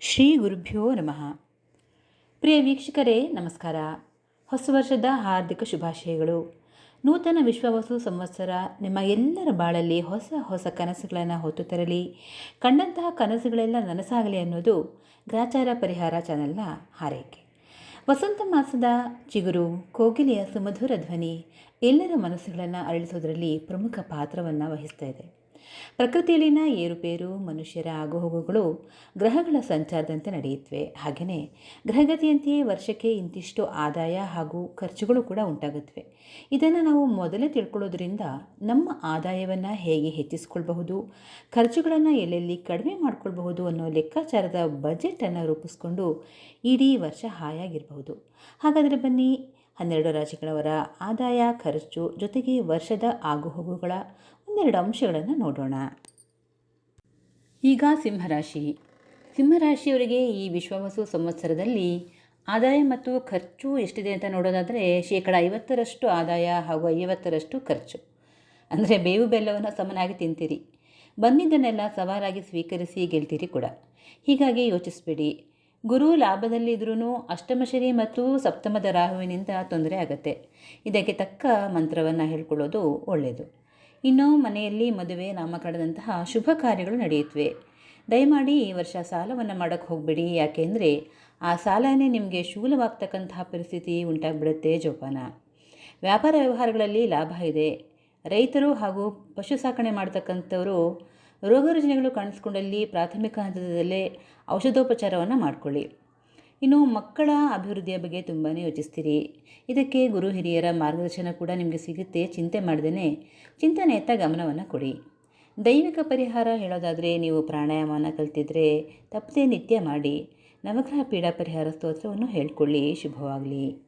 ಶ್ರೀ ಗುರುಭ್ಯೋ ನಮಃ. ಪ್ರಿಯ ವೀಕ್ಷಕರೇ, ನಮಸ್ಕಾರ. ಹೊಸ ವರ್ಷದ ಹಾರ್ದಿಕ ಶುಭಾಶಯಗಳು. ನೂತನ ವಿಶ್ವವಸು ಸಂವತ್ಸರ ನಿಮ್ಮ ಎಲ್ಲರ ಬಾಳಲ್ಲಿ ಹೊಸ ಹೊಸ ಕನಸುಗಳನ್ನು ಹೊತ್ತು ತರಲಿ. ಕಂಡಂತಹ ಕನಸುಗಳೆಲ್ಲ ನನಸಾಗಲಿ ಅನ್ನೋದು ಗ್ರಾಚಾರ ಪರಿಹಾರ ಚಾನೆಲ್ನ ಹಾರೈಕೆ. ವಸಂತ ಮಾಸದ ಚಿಗುರು, ಕೋಗಿಲೆಯ ಸುಮಧುರ ಧ್ವನಿ ಎಲ್ಲರ ಮನಸ್ಸುಗಳನ್ನು ಅರಳಿಸೋದರಲ್ಲಿ ಪ್ರಮುಖ ಪಾತ್ರವನ್ನು ವಹಿಸ್ತಾ ಇದೆ. ಪ್ರಕೃತಿಯಲ್ಲಿನ ಏರುಪೇರು, ಮನುಷ್ಯರ ಆಗುಹೋಗುಗಳು ಗ್ರಹಗಳ ಸಂಚಾರದಂತೆ ನಡೆಯುತ್ತವೆ. ಹಾಗೆಯೇ ಗ್ರಹಗತಿಯಂತೆಯೇ ವರ್ಷಕ್ಕೆ ಇಂತಿಷ್ಟು ಆದಾಯ ಹಾಗೂ ಖರ್ಚುಗಳು ಕೂಡ ಉಂಟಾಗುತ್ತವೆ. ಇದನ್ನು ನಾವು ಮೊದಲೇ ತಿಳ್ಕೊಳ್ಳೋದ್ರಿಂದ ನಮ್ಮ ಆದಾಯವನ್ನು ಹೇಗೆ ಹೆಚ್ಚಿಸ್ಕೊಳ್ಬಹುದು, ಖರ್ಚುಗಳನ್ನು ಎಲ್ಲೆಲ್ಲಿ ಕಡಿಮೆ ಮಾಡಿಕೊಳ್ಬಹುದು ಅನ್ನೋ ಲೆಕ್ಕಾಚಾರದ ಬಜೆಟನ್ನು ರೂಪಿಸ್ಕೊಂಡು ಇಡೀ ವರ್ಷ ಹಾಯಾಗಿರಬಹುದು. ಹಾಗಾದರೆ ಬನ್ನಿ ಹನ್ನೆರಡು ರಾಶಿಗಳವರ ಆದಾಯ ಖರ್ಚು ಜೊತೆಗೆ ವರ್ಷದ ಆಗುಹೋಗುಗಳ ಒಂದೆರಡು ಅಂಶಗಳನ್ನು ನೋಡೋಣ. ಈಗ ಸಿಂಹರಾಶಿ. ಸಿಂಹರಾಶಿಯವರಿಗೆ ಈ ವಿಶ್ವವಸು ಸಂವತ್ಸರದಲ್ಲಿ ಆದಾಯ ಮತ್ತು ಖರ್ಚು ಎಷ್ಟಿದೆ ಅಂತ ನೋಡೋದಾದರೆ ಶೇಕಡ ಐವತ್ತರಷ್ಟು ಆದಾಯ ಹಾಗೂ ಐವತ್ತರಷ್ಟು ಖರ್ಚು. ಅಂದರೆ ಬೇವು ಬೆಲ್ಲವನ್ನು ಸಮನಾಗಿ ತಿಂತೀರಿ. ಬಂದಿದ್ದನ್ನೆಲ್ಲ ಸವಾಲಾಗಿ ಸ್ವೀಕರಿಸಿ ಗೆಲ್ತೀರಿ ಕೂಡ. ಹೀಗಾಗಿ ಯೋಚಿಸಬೇಡಿ. ಗುರು ಲಾಭದಲ್ಲಿದ್ರೂ ಅಷ್ಟಮ ಶನಿ ಮತ್ತು ಸಪ್ತಮದ ರಾಹುವಿನಿಂದ ತೊಂದರೆ ಆಗುತ್ತೆ. ಇದಕ್ಕೆ ತಕ್ಕ ಮಂತ್ರವನ್ನು ಹೇಳ್ಕೊಳ್ಳೋದು ಒಳ್ಳೆಯದು ಇನ್ನು ಮನೆಯಲ್ಲಿ ಮದುವೆ, ನಾಮಕರಣದಂತಹ ಶುಭ ಕಾರ್ಯಗಳು ನಡೆಯುತ್ತವೆ ದಯಮಾಡಿ ಈ ವರ್ಷ ಸಾಲವನ್ನು ಮಾಡೋಕ್ಕೆ ಹೋಗಬೇಡಿ. ಯಾಕೆಂದರೆ ಆ ಸಾಲನೇ ನಿಮಗೆ ಶೂಲವಾಗ್ತಕ್ಕಂತಹ ಪರಿಸ್ಥಿತಿ ಉಂಟಾಗ್ಬಿಡುತ್ತೆ ಜೋಪಾನ. ವ್ಯಾಪಾರ ವ್ಯವಹಾರಗಳಲ್ಲಿ ಲಾಭ ಇದೆ. ರೈತರು ಹಾಗೂ ಪಶು ಸಾಕಣೆ ಮಾಡ್ತಕ್ಕಂಥವರು ರೋಗ ರುಜಿನಗಳು ಕಾಣಿಸ್ಕೊಂಡಲ್ಲಿ ಪ್ರಾಥಮಿಕ ಹಂತದಲ್ಲೇ ಔಷಧೋಪಚಾರವನ್ನು ಮಾಡಿಕೊಳ್ಳಿ. ಇನ್ನು ಮಕ್ಕಳ ಅಭಿವೃದ್ಧಿಯ ಬಗ್ಗೆ ತುಂಬಾ ಯೋಚಿಸ್ತೀರಿ. ಇದಕ್ಕೆ ಗುರು ಹಿರಿಯರ ಮಾರ್ಗದರ್ಶನ ಕೂಡ ನಿಮಗೆ ಸಿಗುತ್ತೆ. ಚಿಂತೆ ಮಾಡ್ದೇ ಚಿಂತನೆಯತ್ತ ಗಮನವನ್ನು ಕೊಡಿ. ದೈವಿಕ ಪರಿಹಾರ ಹೇಳೋದಾದರೆ ನೀವು ಪ್ರಾಣಾಯಾಮನ ಕಲ್ತಿದ್ರೆ ತಪ್ಪದೆ ನಿತ್ಯ ಮಾಡಿ ನವಗ್ರಹ ಪೀಡಾ ಪರಿಹಾರ ಸ್ತೋತ್ರವನ್ನು ಹೇಳ್ಕೊಳ್ಳಿ. ಶುಭವಾಗಲಿ.